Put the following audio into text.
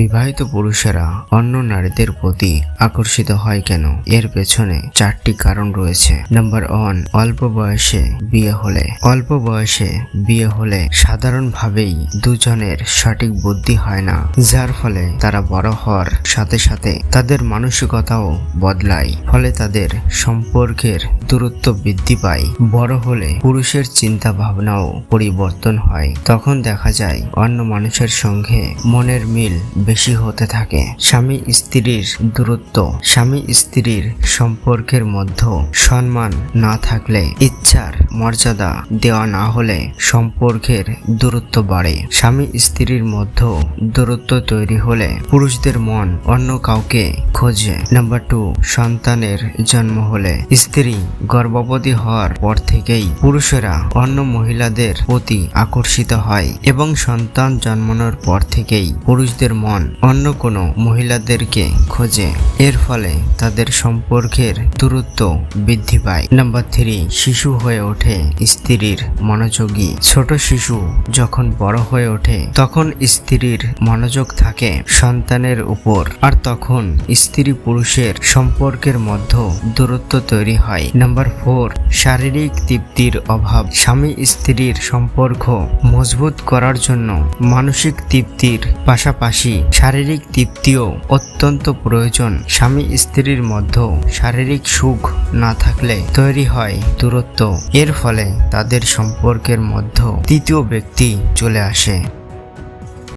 বিবাহিত পুরুষেরা অন্য নারীদের প্রতি আকর্ষিত হয় কেন? এর পেছনে চারটি কারণ রয়েছে। নাম্বার ওয়ান, অল্প বয়সে বিয়ে হলে। অল্প বয়সে বিয়ে হলে সাধারণভাবেই দুজনের সঠিক বুদ্ধি হয় না, যার ফলে তারা বড় হওয়ার সাথে সাথে তাদের মানসিকতাও বদলায়। ফলে তাদের সম্পর্কের দূরত্ব বৃদ্ধি পায়। বড় হলে পুরুষের চিন্তা ভাবনাও পরিবর্তন হয়। তখন দেখা যায় অন্য মানুষের সঙ্গে মনের মিল বেশি হতে থাকে। স্বামী স্ত্রীর দূরত্ব, স্বামী স্ত্রীর সম্পর্কের মধ্যে সম্মান না থাকলে ইচ্ছার মর্যাদা দেওয়া না হলে সম্পর্কের দূরত্ব বাড়ে। স্বামী স্ত্রীর মধ্যে দূরত্ব তৈরি হলে পুরুষদের মন অন্য কাউকে খোঁজে। নাম্বার টু, সন্তানের জন্ম হলে স্ত্রী গর্ভবতী হওয়ার পর থেকেই পুরুষেরা অন্য মহিলাদের প্রতি আকর্ষিত হয় এবং সন্তান জন্মানোর পর থেকেই পুরুষদের মন অন্য কোনো মহিলাদেরকে খোঁজে। এর ফলে তাদের সম্পর্কের দূরত্ব বৃদ্ধি পায়। নাম্বার থ্রি, শিশু হয়ে ওঠে স্ত্রীর মনোযোগী। ছোট শিশু যখন বড় হয়ে ওঠে, তখন স্ত্রীর মনোযোগ থাকে সন্তানের উপর। আর তখন স্ত্রী পুরুষের সম্পর্কের মধ্যে দূরত্ব তৈরি হয়। নাম্বার ফোর, শারীরিক তৃপ্তির অভাব। স্বামী স্ত্রীর সম্পর্ক মজবুত করার জন্য মানসিক তৃপ্তির পাশাপাশি শারীরিক তৃপ্তিও অত্যন্ত প্রয়োজন। স্বামী স্ত্রীর মধ্যে শারীরিক সুখ না থাকলে তৈরি হয় দূরত্ব। এর ফলে তাদের সম্পর্কের মধ্যে তৃতীয় ব্যক্তি চলে আসে।